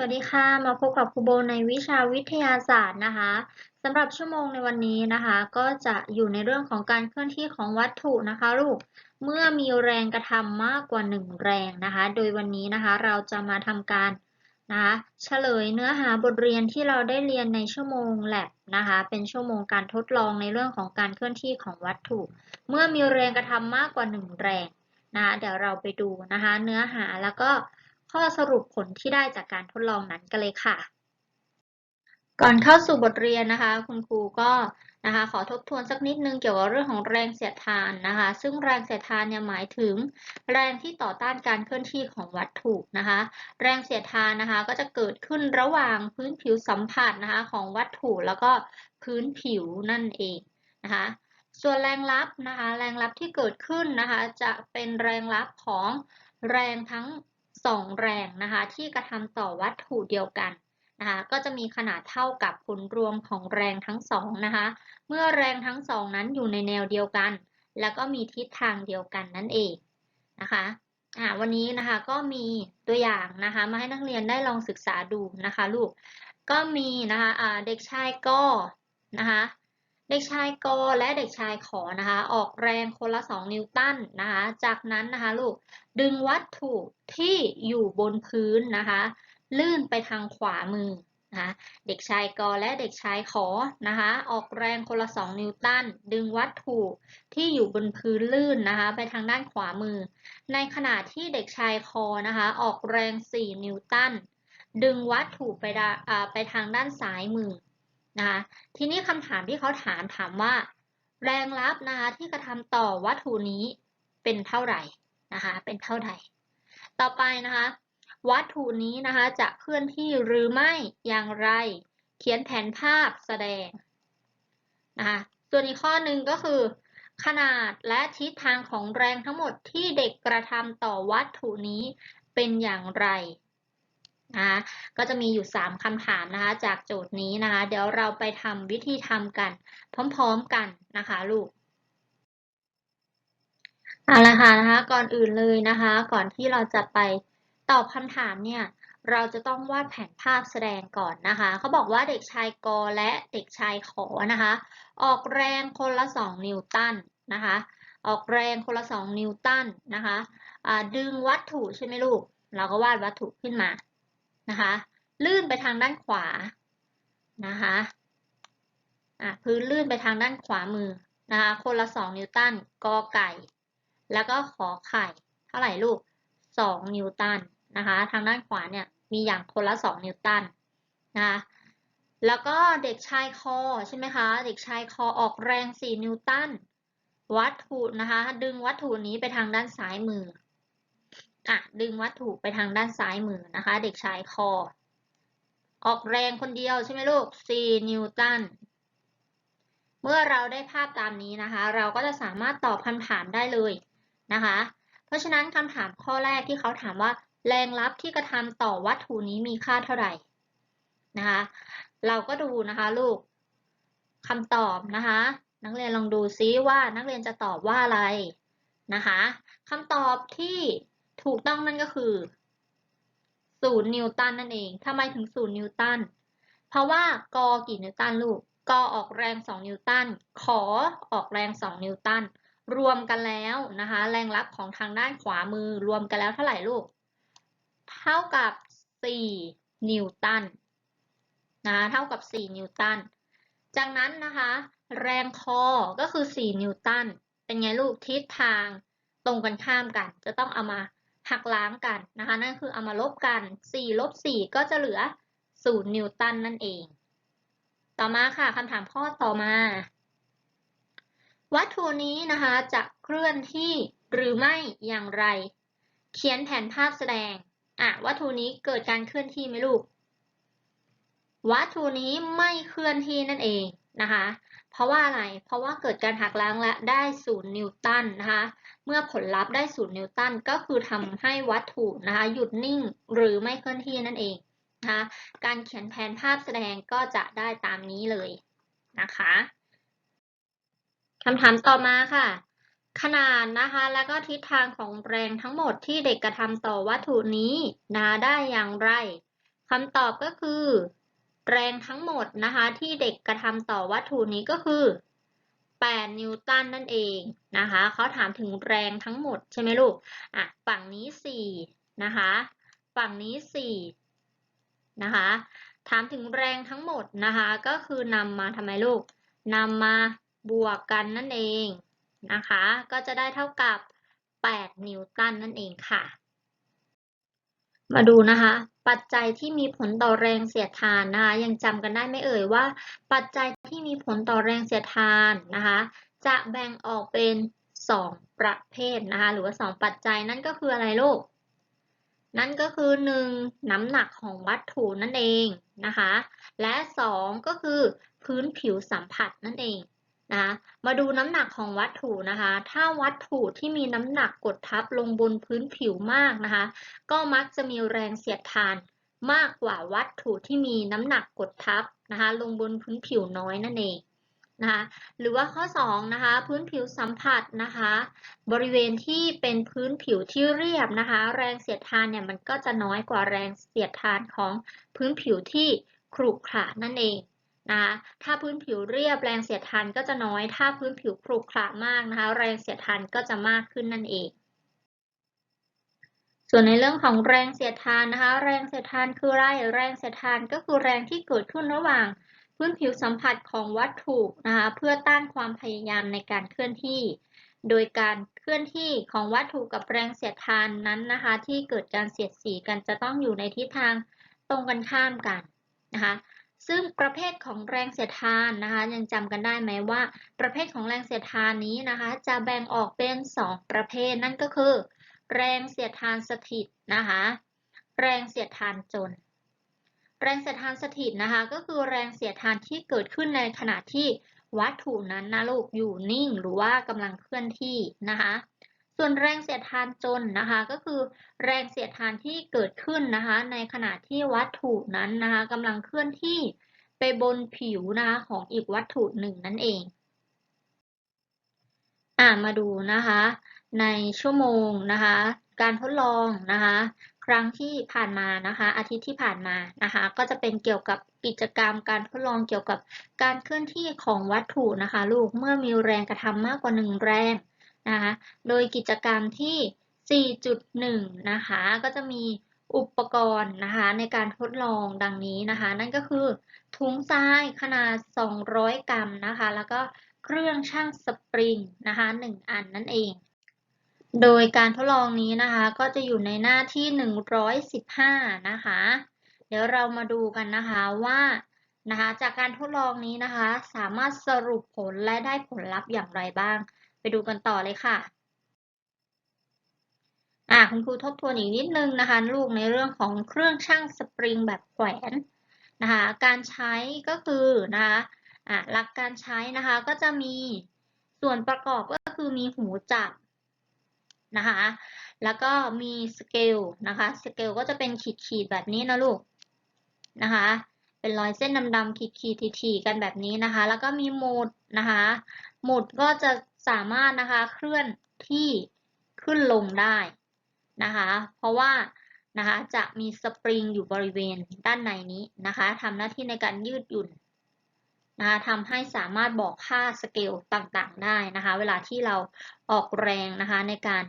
วัสดีค่ะ มาพบกับครูโบในวิชาวิทยาศาสตร์นะคะสำหรับชั่วโมงในวันนี้นะคะ ก็จะอยู่ในเรื่องของการเคลื่อนที่ของวัตถุนะคะลูกเมื่อมีแรงกระทำมากกว่า 1 แรงนะคะ โดยวันนี้นะคะเราจะมาทำการนะคะเฉลยเนื้อหาบทเรียนที่เราได้เรียนในชั่วโมงแลบนะคะ เป็นชั่วโมงการทดลองในเรื่องของการเคลื่อนที่ของวัตถุ เมื่อมีแรงกระทำมากกว่า 1 แรงนะะเดี๋ยวเราไปดูนะคะ เนื้อหาแล้วก็ ข้อสรุปผลที่ได้จากการทดลองนั้นกันเลยค่ะ ก่อนเข้าสู่บทเรียนนะคะ คุณครูก็นะคะขอทบทวนสักนิดนึงเกี่ยวกับเรื่องของแรงเสียดทานนะคะ ซึ่งแรงเสียดทานเนี่ยหมายถึง แรงที่ต่อต้านการเคลื่อนที่ของวัตถุนะคะ แรงเสียดทานนะคะก็จะเกิดขึ้นระหว่างพื้นผิวสัมผัสนะคะของวัตถุแล้วก็พื้นผิวนั่นเองนะคะส่วนแรงรับนะคะแรงรับที่เกิดขึ้นนะคะจะเป็นแรงรับของแรงทั้ง สองแรงนะคะที่กระทำต่อวัตถุเดียวกันนะคะก็จะมีขนาดเท่ากับผลรวมของแรงทั้งสองนะคะเมื่อแรงทั้งสองนั้นอยู่ในแนวเดียวกัน แล้วก็มีทิศทางเดียวกันนั่นเองนะคะวันนี้นะคะก็มีตัวอย่างนะคะมาให้นักเรียนได้ลองศึกษาดูนะคะลูกก็มีนะคะเด็กชายก็นะคะ เด็กชายกและเด็กชายขอนะคะ ออกแรงคนละ 2 นิวตันนะคะ จากนั้นนะคะลูกดึงวัตถุที่อยู่บนพื้นนะคะ ลื่นไปทางขวามือนะคะเด็กชายกอและเด็กชายขอนะคะ ออกแรงคนละ 2 นิวตันดึงวัตถุที่อยู่บนพื้นลื่นนะคะ ไปทางด้านขวามือ ในขณะที่เด็กชายคอนะคะ ออกแรง 4 นิวตันดึงวัตถุไปไปทางด้านซ้ายมือ นะคะทีนี้คำถามที่เขาถามถามว่า แรงรับนะคะที่กระทำต่อวัตถุนี้เป็นเท่าไหร่นะคะเป็นเท่าไหร่ ต่อไปนะคะวัตถุนี้นะคะจะเคลื่อนที่หรือไม่อย่างไร เขียนแผนภาพแสดงนะคะส่วนอีกข้อหนึ่งก็คือ ขนาดและทิศทางของแรงทั้งหมดที่เด็กกระทำต่อวัตถุนี้เป็นอย่างไร นะก็จะมีอยู่ 3คำถามนะคะจากโจทย์นี้นะคะ เดี๋ยวเราไปทำวิธีทำกัน พร้อมๆกันนะคะลูกเอาละค่ะนะคะก่อนอื่นเลยนะคะ ก่อนที่เราจะไปตอบคำถามเนี่ยเราจะต้องวาดแผนภาพแสดงก่อนนะคะ เขาบอกว่าเด็กชายกอและเด็กชายขอนะคะ ออกแรงคนละ 2 นิวตันนะคะ ออกแรงคนละ 2 นิวตันนะคะดึงวัตถุใช่ไหมลูก เราก็วาดวัตถุขึ้นมา นะคะ ลื่นไปทางด้านขวานะคะพื้นลื่นไปทางด้านขวามือนะคะคนละ 2 นิวตันกอไก่ แล้วก็ขอไข่ เท่าไหร่ลูก 2 นิวตันนะคะทางด้านขวาเนี่ยมีอย่างคนละ 2 นิวตันนะคะแล้วก็เด็กชายคอใช่ไหมคะเด็กชายคอออกแรง 4 นิวตันวัตถุนะคะดึงวัตถุนี้ไปทางด้านซ้ายมือ อะดึงวัตถุไปทางด้านซ้ายมือนะคะ เด็กชายคอ ออกแรงคนเดียวใช่ไหมลูก 4 นิวตัน เมื่อเราได้ภาพตามนี้นะคะ เราก็จะสามารถตอบคำถามได้เลยนะคะ เพราะฉะนั้นคำถามข้อแรกที่เขาถามว่า แรงลับที่กระทำต่อวัตถุนี้มีค่าเท่าไหร่นะคะ เราก็ดูนะคะลูกคำตอบนะคะ นักเรียนลองดูซิว่านักเรียนจะตอบว่าอะไรนะคะคำตอบที่ ถูกต้องนั่นก็คือศูนย์นิวตันนั่นเองทำไมถึงศูนย์นิวตัน เพราะว่ากอกี่นิวตันลูกกอออกแรง 2 นิวตัน ขอออกแรง 2 นิวตัน รวมกันแล้วนะคะ แรงรับของทางด้านขวามือรวมกันแล้วเท่าไหร่ลูก เท่ากับ 4 นิวตันนะเท่ากับ 4 นิวตัน จากนั้นนะคะ แรงคอก็คือ 4 นิวตัน เป็นไงลูกทิศทางตรงกันข้ามกัน จะต้องเอามา หักล้างกันนะคะ นั่นคือเอามาลบกัน4ลบ4ก็จะเหลือ 0 นิวตันนั่นเอง ต่อมาค่ะคำถามข้อต่อมา วัตถุนี้นะคะจะเคลื่อนที่หรือไม่อย่างไร เขียนแผนภาพแสดงอะวัตถุนี้เกิดการเคลื่อนที่ไหมลูก วัตถุนี้ไม่เคลื่อนที่นั่นเองนะคะ เพราะว่าอะไร เพราะว่าเกิดการหักล้างและได้ศูนย์นิวตันนะคะ เมื่อผลลัพธ์ได้ศูนย์นิวตันก็คือทำให้วัตถุนะคะหยุดนิ่งหรือไม่เคลื่อนที่นั่นเองนะคะการเขียนแผนภาพแสดงก็จะได้ตามนี้เลยนะคะคำถามต่อมาค่ะ ขนาดนะคะ และก็ทิศทางของแรงทั้งหมดที่เด็กกระทำต่อวัตถุนี้นะได้อย่างไรคำตอบก็คือ แรงทั้งหมดนะคะที่เด็กกระทำต่อวัตถุนี้ก็คือ 8 นิวตันนั่นเองนะคะเขาถามถึงแรงทั้งหมดใช่ไหมลูกอะฝั่งนี้ 4 นะคะ ฝั่งนี้ 4 นะคะ ถามถึงแรงทั้งหมดนะคะก็คือนำมาทำไมลูกนำมาบวกกันนั่นเองนะคะ ก็จะได้เท่ากับ 8 นิวตันนั่นเองค่ะ มาดูนะคะ ปัจจัยที่มีผลต่อแรงเสียดทานนะคะยังจำกันได้ไหมเอ่ยว่า ปัจจัยที่มีผลต่อแรงเสียดทานนะคะจะแบ่งออกเป็น 2 ประเภทนะคะหรือว่า 2 ปัจจัยนั่นก็คืออะไรลูก นั่นก็คือ 1. น้ำหนักของวัตถุนั่นเองนะคะและ 2 ก็คือพื้นผิวสัมผัสนั่นเอง นะคะมาดูน้ำหนักของวัตถุนะคะ ถ้าวัตถุที่มีน้ำหนักกดทับลงบนพื้นผิวมากนะคะ ก็มักจะมีแรงเสียดทานมากกว่าวัตถุที่มีน้ำหนักกดทับนะคะ ลงบนพื้นผิวน้อยนั่นเองนะคะหรือว่าข้อ2นะคะพื้นผิวสัมผัสนะคะ บริเวณที่เป็นพื้นผิวที่เรียบนะคะ แรงเสียดทานเนี่ยมันก็จะน้อยกว่าแรงเสียดทานของพื้นผิวที่ขรุขระนั่นเอง นะคะถ้าพื้นผิวเรียบแรงเสียดทานก็จะน้อย ถ้าพื้นผิวขรุขระมากนะคะ แรงเสียดทานก็จะมากขึ้นนั่นเอง ส่วนในเรื่องของแรงเสียดทานนะคะ แรงเสียดทานคืออะไรแรงเสียดทานก็คือแรงที่เกิดขึ้นระหว่างพื้นผิวสัมผัสของวัตถุนะคะเพื่อต้านความพยายามในการเคลื่อนที่ โดยการเคลื่อนที่ของวัตถุกับแรงเสียดทานนั้นนะคะ ที่เกิดการเสียดสีกันจะต้องอยู่ในทิศทางตรงกันข้ามกันนะคะ ซึ่งประเภทของแรงเสียดทานนะคะยังจำกันได้ไหมว่า ประเภทของแรงเสียดทานนี้นะคะ จะแบ่งออกเป็น 2 ประเภทนั่นก็คือ แรงเสียดทานสถิตนะคะ แรงเสียดทานจน แรงเสียดทานสถิตนะคะ ก็คือแรงเสียดทานที่เกิดขึ้นในขณะที่วัตถุนั้นนะลูกอยู่นิ่งหรือว่ากำลังเคลื่อนที่นะคะ ส่วนแรงเสียดทานจนนะคะ ก็คือแรงเสียดทานที่เกิดขึ้นนะคะ ในขณะที่วัตถุนั้นนะคะกำลังเคลื่อนที่ไปบนผิวนะคะของอีกวัตถุหนึ่งนั่นเองอ่ามาดูนะคะ ในชั่วโมงนะคะ การทดลองนะคะ ครั้งที่ผ่านมานะคะ อาทิตย์ที่ผ่านมานะคะ ก็จะเป็นเกี่ยวกับกิจกรรมการทดลองเกี่ยวกับการเคลื่อนที่ของวัตถุนะคะ ลูกเมื่อมีแรงกระทำมากกว่าหนึ่งแรง นะคะโดยกิจกรรมที่ 4.1 นะคะก็จะมีอุปกรณ์นะคะในการทดลองดังนี้นะคะ นั่นก็คือถุงทรายขนาด 200 กรัมนะคะ แล้วก็เครื่องช่างสปริงนะคะ 1 อันนั่นเอง โดยการทดลองนี้นะคะ ก็จะอยู่ในหน้าที่ 115 นะคะ เดี๋ยวเรามาดูกันนะคะว่านะคะจากการทดลองนี้นะคะ สามารถสรุปผลและได้ผลลัพธ์อย่างไรบ้าง ไปดูกันต่อเลยค่ะอ่าคุณครูทบทวนอีกนิดนึงนะคะ ลูกในเรื่องของเครื่องช่างสปริงแบบแขวนนะคะการใช้ก็คือนะคะอ่าหลักการใช้นะคะก็จะมีส่วนประกอบก็คือมีหูจับนะคะแล้วก็มีสเกลนะคะสเกลก็จะเป็นขีดๆแบบนี้นะลูกนะคะเป็นรอยเส้นดำๆขีดๆทีๆกันแบบนี้นะคะ แล้วก็มีหมดนะคะหมดก็จะ สามารถนะคะเคลื่อนที่ขึ้นลงได้นะคะ เพราะว่านะคะจะมีสปริงอยู่บริเวณด้านในนี้นะคะทำหน้าที่ในการยืดหยุ่นนะคะทำให้สามารถบอกค่าสเกลต่างๆได้นะคะ เวลาที่เราออกแรงนะคะในการ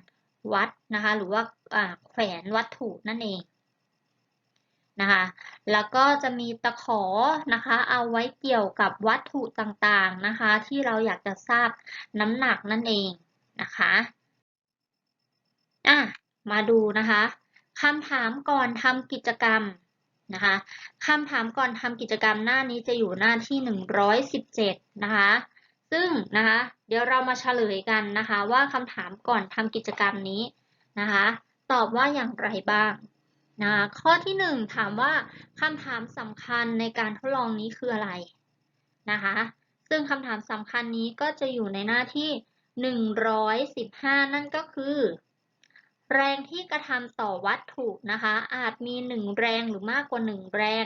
วัดนะคะ หรือว่าแขวนวัตถุนั่นเอง นะคะ แล้วก็จะมีตะขอนะคะ เอาไว้เกี่ยวกับวัตถุต่างๆนะคะ ที่เราอยากจะทราบน้ำหนักนั่นเองนะคะอะมาดูนะคะคำถามก่อนทำกิจกรรมนะคะคำถามก่อนทำกิจกรรมหน้านี้จะอยู่หน้าที่ 117 นะคะ ซึ่งนะคะ เดี๋ยวเรามาเฉลยกันนะคะ ว่าคำถามก่อนทำกิจกรรมนี้นะคะ ตอบว่าอย่างไรบ้าง นะข้อที่ 1 ถามว่าคำถามสำคัญในการทดลองนี้คืออะไรนะคะ ซึ่งคำถามสำคัญนี้ก็จะอยู่ในหน้าที่ 115 นั่นก็คือ แรงที่กระทำต่อวัตถุนะคะ อาจมี 1 แรงหรือมากกว่า 1 แรง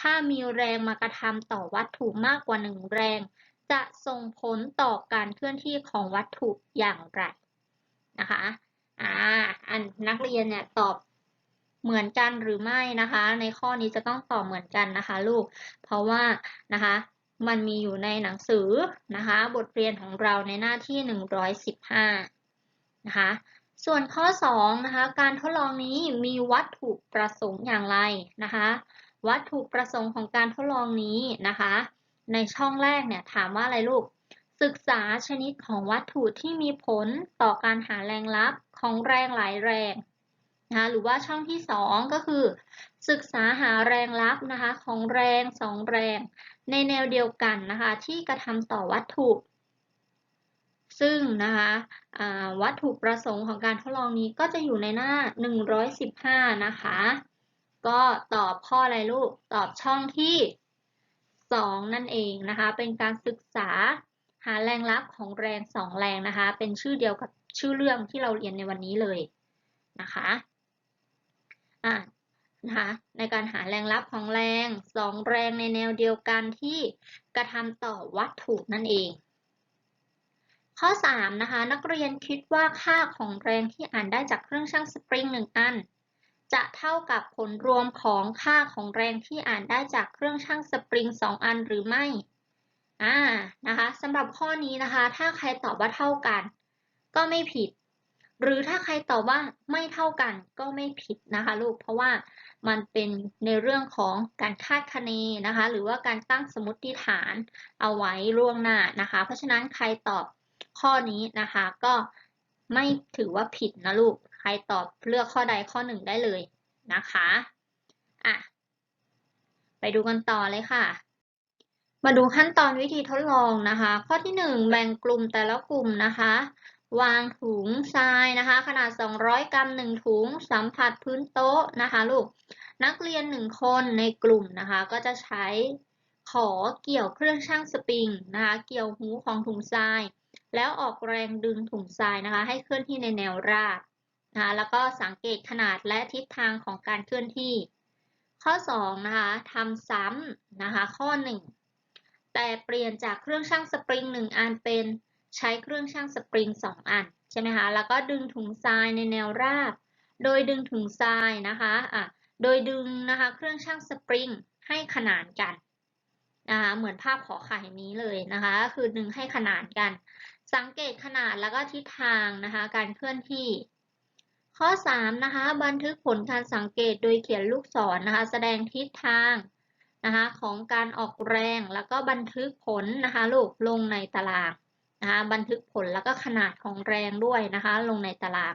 ถ้ามีแรงมากระทำต่อวัตถุมากกว่า 1 แรง จะส่งผลต่อการเคลื่อนที่ของวัตถุอย่างไรนะคะอ่าอันนักเรียนเนี่ยตอบ เหมือนกันหรือไม่นะคะ ในข้อนี้จะต้องตอบเหมือนกันนะคะ ลูก เพราะว่านะคะมันมีอยู่ในหนังสือนะคะ บทเรียนของเราในหน้าที่ 115 นะคะ ส่วนข้อ2นะคะ การทดลองนี้มีวัตถุประสงค์อย่างไรนะคะ วัตถุประสงค์ของการทดลองนี้นะคะ ในช่องแรกเนี่ยถามว่าอะไรลูก ศึกษาชนิดของวัตถุที่มีผลต่อการหาแรงลับของแรงหลายแรง นะหรือว่าช่องที่ 2 ก็คือ ศึกษาหาแรงลับนะคะของแรงสองแรง ในแนวเดียวกันนะคะที่กระทำต่อวัตถุ ซึ่งนะคะวัตถุประสงค์ของการทดลองนี้ก็จะอยู่ในหน้า 115 นะคะ ก็ตอบข้ออะไรลูก ตอบช่องที่ 2 นั่นเองนะคะ เป็นการศึกษาหาแรงลับของแรง 2 แรงนะคะ เป็นชื่อเดียวกับชื่อเรื่องที่เราเรียนในวันนี้เลยนะคะ อะนะคะในการหาแรงลับของแรงสองแรงในแนวเดียวกันที่กระทำต่อวัตถุนั่นเอง ข้อ3นะคะนักเรียนคิดว่าค่าของแรงที่อ่านได้จากเครื่องชั่งสปริงหนึ่งอัน จะเท่ากับผลรวมของค่าของแรงที่อ่านได้จากเครื่องชั่งสปริง2อันหรือไม่อ่านะคะสำหรับข้อนี้นะคะ ถ้าใครตอบว่าเท่ากัน ก็ไม่ผิด หรือถ้าใครตอบว่าไม่เท่ากันก็ไม่ผิดนะคะลูก เพราะว่ามันเป็นในเรื่องของการคาดคะเนนะคะ หรือว่าการตั้งสมมติฐานเอาไว้ล่วงหน้านะคะ เพราะฉะนั้นใครตอบข้อนี้นะคะก็ไม่ถือว่าผิดนะลูก ใครตอบเลือกข้อใดข้อหนึ่งได้เลยนะคะอะไปดูกันต่อเลยค่ะ มาดูขั้นตอนวิธีทดลองนะคะ ข้อที่ 1 แบ่งกลุ่มแต่ละกลุ่มนะคะ วางถุงทรายนะคะ ขนาด 200 กรัม 1 ถุง สัมผัสพื้นโต๊ะนะคะลูก นักเรียน 1 คนในกลุ่มนะคะ ก็จะใช้ขอเกี่ยวเครื่องชั่งสปริงนะคะ เกี่ยวหูของถุงทราย แล้วออกแรงดึงถุงทรายนะคะ ให้เคลื่อนที่ในแนวราบนะคะแล้วก็สังเกตขนาดและทิศทางของการเคลื่อนที่ ข้อ2นะคะทำซ้ำนะคะข้อ 1 แต่เปลี่ยนจากเครื่องชั่งสปริง 1 อันเป็น ใช้เครื่องชั่งสปริง 2 อันใช่ไหมคะ แล้วก็ดึงถุงทรายในแนวราบ โดยดึงถุงทรายนะคะอะโดยดึงนะคะเครื่องชั่งสปริงให้ขนานกันนะคะเหมือนภาพขอไข่นี้เลยนะคะก็คือดึงให้ขนานกัน สังเกตขนาดแล้วก็ทิศทางนะคะการเคลื่อนที่ ข้อ3นะคะบันทึกผลการสังเกตโดยเขียนลูกศรนนะคะแสดงทิศทางนะคะของการออกแรงแล้วก็บันทึกผลนะคะลูกลงในตาราง นะคะบันทึกผลแล้วก็ขนาดของแรงด้วยนะคะ ลงในตาราง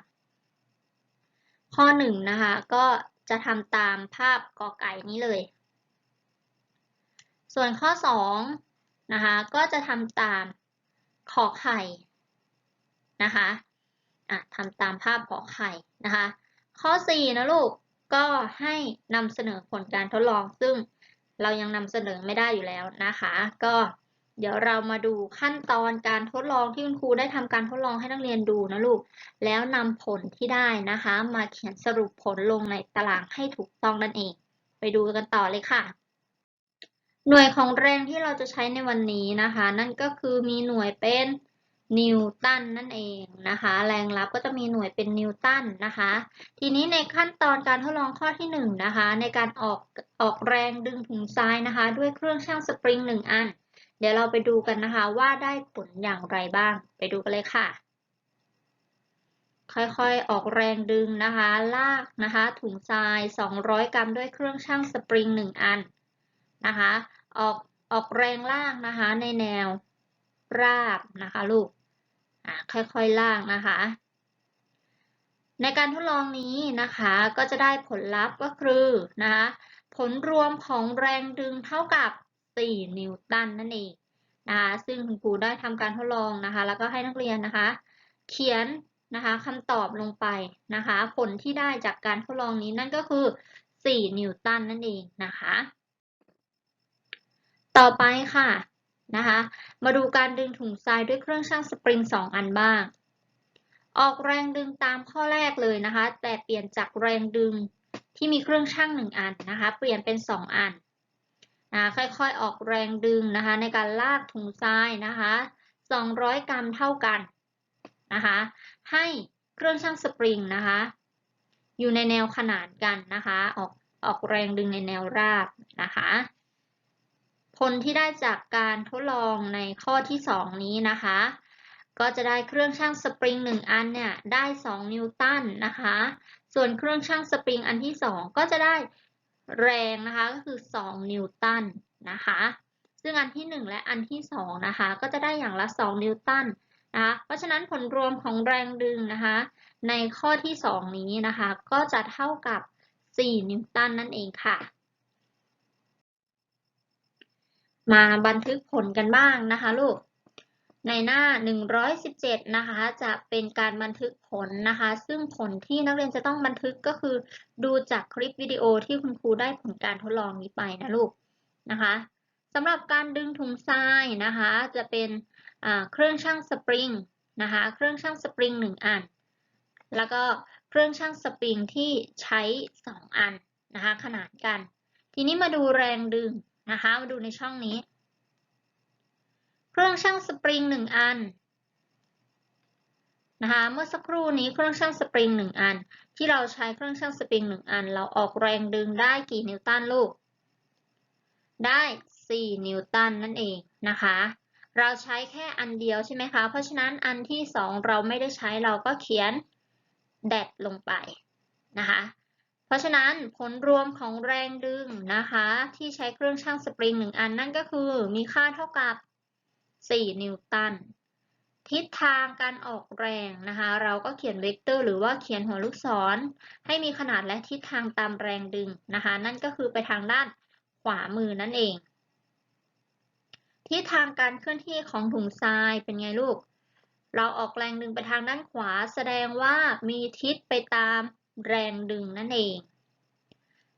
ข้อ1นะคะก็จะทำตามภาพกอไก่นี้เลย ส่วนข้อ2นะคะก็จะทำตามขอไข่นะคะอะทำตามภาพขอไข่นะคะ ข้อ4นะลูกก็ให้นำเสนอผลการทดลองซึ่งเรายังนำเสนอไม่ได้อยู่แล้วนะคะ ก็ เดี๋ยวเรามาดูขั้นตอนการทดลองที่คุณครูได้ทำการทดลองให้นักเรียนดูนะลูก แล้วนำผลที่ได้นะคะ มาเขียนสรุปผลลงในตารางให้ถูกต้องนั่นเอง ไปดูกันต่อเลยค่ะ หน่วยของแรงที่เราจะใช้ในวันนี้นะคะ นั่นก็คือมีหน่วยเป็นนิวตันนั่นเองนะคะ แรงรับก็จะมีหน่วยเป็นนิวตันนะคะ ทีนี้ในขั้นตอนการทดลองข้อที่1นนะคะ ในการออกออกแรงดึงถุงทรายนะคะ ด้วยเครื่องชั่งสปริง 1 อัน ดี๋ยวเราไปดูกันนะคะว่าได้ผลอย่างไรบ้าง ไปดูกันเลยค่ะ ค่อยๆ ออกแรงดึงนะคะ ลากนะคะ ถุงทราย 200 กรัมด้วยเครื่องชั่งสปริง 1 อันนะคะ ออกออกแรงลากนะคะในแนวราบนะคะลูกค่อยๆลากนะคะ ในการทดลองนี้นะคะก็จะได้ผลลัพธ์ก็คือนะคะผลรวมของแรงดึงเท่ากับ 4 นิวตันนั่นเองนะคะซึ่งคุณครูได้ทำการทดลองนะคะ แล้วก็ให้นักเรียนนะคะ เขียนนะคะคำตอบลงไปนะคะ ผลที่ได้จากการทดลองนี้นั่นก็คือ 4 นิวตันนั่นเองนะคะ ต่อไปค่ะนะคะ มาดูการดึงถุงทรายด้วยเครื่องชั่งสปริง 2 อันบ้าง ออกแรงดึงตามข้อแรกเลยนะคะ แต่เปลี่ยนจากแรงดึงที่มีเครื่องชั่ง 1 อันนะคะ เปลี่ยนเป็น 2 อัน นะค่อยๆออกแรงดึงนะคะ ในการลากถุงทรายนะคะ200 กรัมเท่ากันนะคะ ให้เครื่องชั่งสปริงนะคะ อยู่ในแนวขนานกันนะคะ ออกออกแรงดึงในแนวราบนะคะ ผลที่ได้จากการทดลองในข้อที่ 2 นี้นะคะ ก็จะได้เครื่องชั่งสปริง 1 อันเนี่ยได้ 2 นิวตันนะคะ ส่วนเครื่องชั่งสปริงอันที่ 2 ก็จะได้ แรงนะคะก็คือ 2 นิวตันนะคะ ซึ่งอันที่ 1 และอันที่2นะคะก็จะได้อย่างละ 2 นิวตันนะคะเพราะฉะนั้นผลรวมของแรงดึงนะคะในข้อที่ 2 นี้นะคะก็จะเท่ากับ 4 นิวตันนั่นเองค่ะ มาบันทึกผลกันบ้างนะคะลูก ในหน้า 117 นะคะ จะเป็นการบันทึกผลนะคะ ซึ่งผลที่นักเรียนจะต้องบันทึกก็คือ ดูจากคลิปวิดีโอที่คุณครูได้ผลการทดลองนี้ไปนะลูกนะคะสำหรับการดึงถุงทรายนะคะ จะเป็นเครื่องชั่งสปริงนะคะ เครื่องชั่งสปริง1 อัน แล้วก็เครื่องชั่งสปริงที่ใช้ 2 อันนะคะ ขนานกัน ทีนี้มาดูแรงดึงนะคะ มาดูในช่องนี้ เครื่องชั่งสปริง1อันนะคะ เมื่อสักครู่นี้เครื่องชั่งสปริง1อัน ที่เราใช้เครื่องชั่งสปริง1อัน เราออกแรงดึงได้กี่นิวตันลูก ได้ 4 นิวตันนั่นเองนะคะ เราใช้แค่อันเดียวใช่ไหมคะ เพราะฉะนั้นอันที่ 2 เราไม่ได้ใช้เราก็เขียนแดดลงไปนะคะ เพราะฉะนั้นผลรวมของแรงดึงนะคะ ที่ใช้เครื่องชั่งสปริง1อันนั่นก็คือมีค่าเท่ากับ 4 นิวตัน ทิศทางการออกแรงนะคะ เราก็เขียนเวกเตอร์หรือว่าเขียนหัวลูกศร ให้มีขนาดและทิศทางตามแรงดึงนะคะ นั่นก็คือไปทางด้านขวามือนั่นเอง ทิศทางการเคลื่อนที่ของถุงทรายเป็นไงลูก เราออกแรงดึงไปทางด้านขวา แสดงว่ามีทิศไปตามแรงดึงนั่นเอง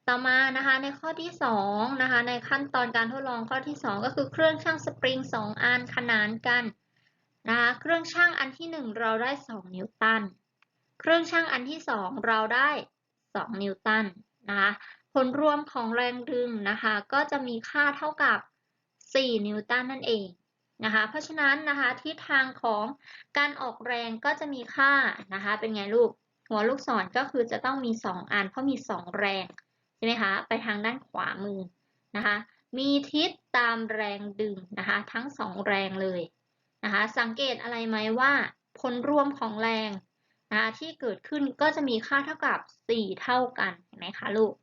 ต่อมานะคะในข้อที่2นะคะในขั้นตอนการทดลองข้อที่ 2 ก็คือเครื่องชั่งสปริง 2 อันขนานกันนะคะเครื่องชั่งอันที่ 1 เราได้ 2 นิวตัน เครื่องชั่งอันที่ 2 เราได้ 2 นิวตันนะคะผลรวมของแรงดึงนะคะก็จะมีค่าเท่ากับ 4 นิวตันนั่นเองนะคะเพราะฉะนั้นนะคะทิศทางของการออกแรงก็จะมีค่านะคะเป็นไงลูกหัวลูกศรก็คือจะต้องมี 2 อันเพราะมี 2 แรง ไหมคะ ไปทางด้านขวามือนะคะ มีทิศตามแรงดึงนะคะ ทั้ง2แรงเลยนะคะ สังเกตอะไรไหมว่าผลรวมของแรงนะคะที่เกิดขึ้นก็จะมีค่าเท่ากับ 4 เท่ากันเห็นไหมคะลูก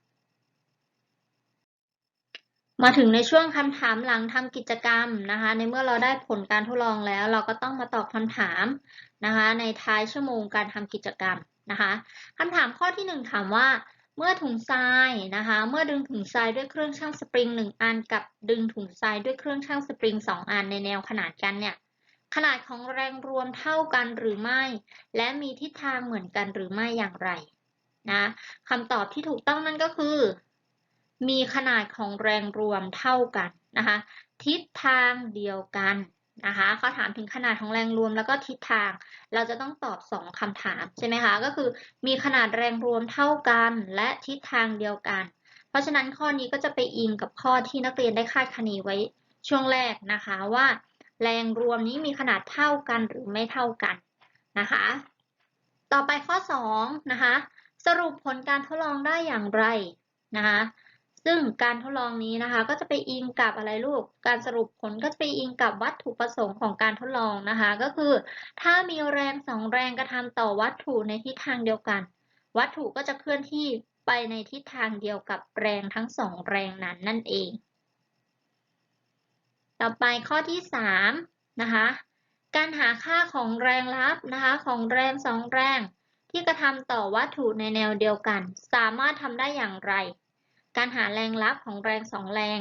มาถึงในช่วงคำถามหลังทำกิจกรรมนะคะ ในเมื่อเราได้ผลการทดลองแล้ว เราก็ต้องมาตอบคำถามนะคะ ในท้ายชั่วโมงการทำกิจกรรมนะคะคำถามข้อที่ 1 ถามว่า เมื่อถุงทรายนะคะ เมื่อดึงถุงทรายด้วยเครื่องชั่งสปริง 1 อัน กับดึงถุงทรายด้วยเครื่องชั่งสปริง 2 อันในแนวขนาดกันเนี่ยขนาดของแรงรวมเท่ากันหรือไม่ และมีทิศทางเหมือนกันหรือไม่อย่างไรนะคำตอบที่ถูกต้องนั่นก็คือ มีขนาดของแรงรวมเท่ากันนะคะ ทิศทางเดียวกัน นะคะเขาถามถึงขนาดของแรงรวมแล้วก็ทิศทาง เราจะต้องตอบ 2คำถามใช่ไหมคะ ก็คือมีขนาดแรงรวมเท่ากันและทิศทางเดียวกัน เพราะฉะนั้นข้อนี้ก็จะไปอิงกับข้อที่นักเรียนได้คาดคะเนไว้ช่วงแรกนะคะว่า แรงรวมนี้มีขนาดเท่ากันหรือไม่เท่ากันนะคะ ต่อไปข้อ2นะคะสรุปผลการทดลองได้อย่างไรนะคะ ซึ่งการทดลองนี้นะคะ ก็จะไปอิงกับอะไรลูก การสรุปผลก็จะไปอิงกับวัตถุประสงค์ของการทดลองนะคะ ก็คือ ถ้ามีแรงสองแรงกระทำต่อวัตถุในทิศทางเดียวกัน วัตถุก็จะเคลื่อนที่ไปในทิศทางเดียวกับแรงทั้งสองแรงนั้นนั่นเอง ต่อไปข้อที่3นะคะ การหาค่าของแรงรับนะคะของแรงสองแรงที่กระทำต่อวัตถุในแนวเดียวกัน สามารถทำได้อย่างไร การหาแรงรับของแรงสองแรง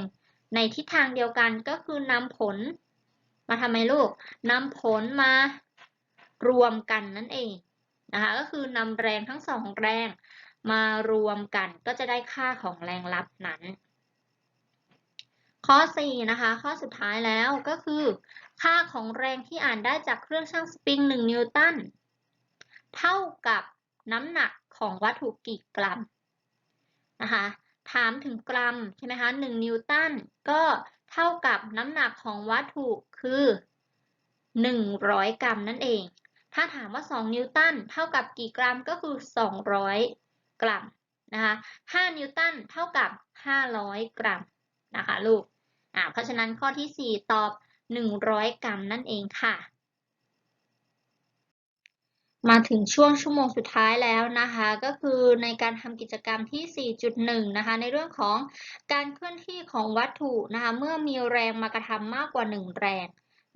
ในทิศทางเดียวกันก็คือนำผล มาทำไมลูกนำผลมารวมกันนั่นเองนะคะก็คือนำแรงทั้งสองแรงมารวมกันก็จะได้ค่าของแรงรับนั้น ข้อ 4 นะคะ ข้อสุดท้ายแล้วก็คือ ค่าของแรงที่อ่านได้จากเครื่องชั่งสปริง 1 นิวตันเท่ากับน้ำหนักของวัตถุกี่กรัมนะคะ ถามถึงกรัมใช่ไหมคะ1นิวตันก็เท่ากับน้ำหนักของวัตถุคือ 100 กรัมนั่นเอง ถ้าถามว่า 2 นิวตันเท่ากับกี่กรัมก็คือ 200 กรัมนะคะ5นิวตันเท่ากับ 500 กรัมนะคะลูกอ่าเพราะฉะนั้นข้อที่ 4 ตอบ 100 กรัมนั่นเองค่ะ มาถึงช่วงชั่วโมงสุดท้ายแล้วนะคะ ก็คือในการทำกิจกรรมที่ 4.1 นะคะ ในเรื่องของการเคลื่อนที่ของวัตถุนะคะ เมื่อมีแรงมากระทำมากกว่า 1 แรง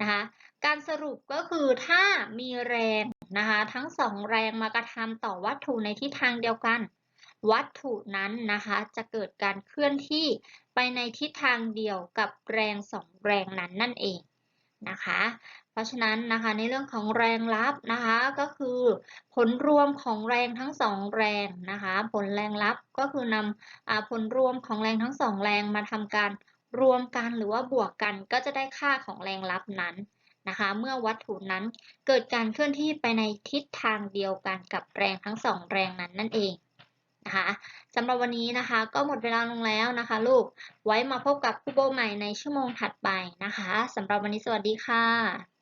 นะคะ การสรุปก็คือถ้ามีแรงนะคะ ทั้งสองแรงมากระทำต่อวัตถุในทิศทางเดียวกัน วัตถุนั้นนะคะ จะเกิดการเคลื่อนที่ไปในทิศทางเดียวกับแรงสองแรงนั้นนั่นเองนะคะ เพราะฉะนั้นนะคะในเรื่องของแรงรับนะคะก็คือผลรวมของแรงทั้งสองแรงนะคะผลแรงรับก็คือนำผลรวมของแรงทั้งสองแรงมาทำการรวมกันหรือว่าบวกกันก็จะได้ค่าของแรงรับนั้นนะคะเมื่อวัตถุนั้นเกิดการเคลื่อนที่ไปในทิศทางเดียวกันกับแรงทั้งสองแรงนั้นนั่นเองนะคะสำหรับวันนี้นะคะก็หมดเวลาลงแล้วนะคะลูกไว้มาพบกับครูโบใหม่ในชั่วโมงถัดไปนะคะสำหรับวันนี้สวัสดีค่ะ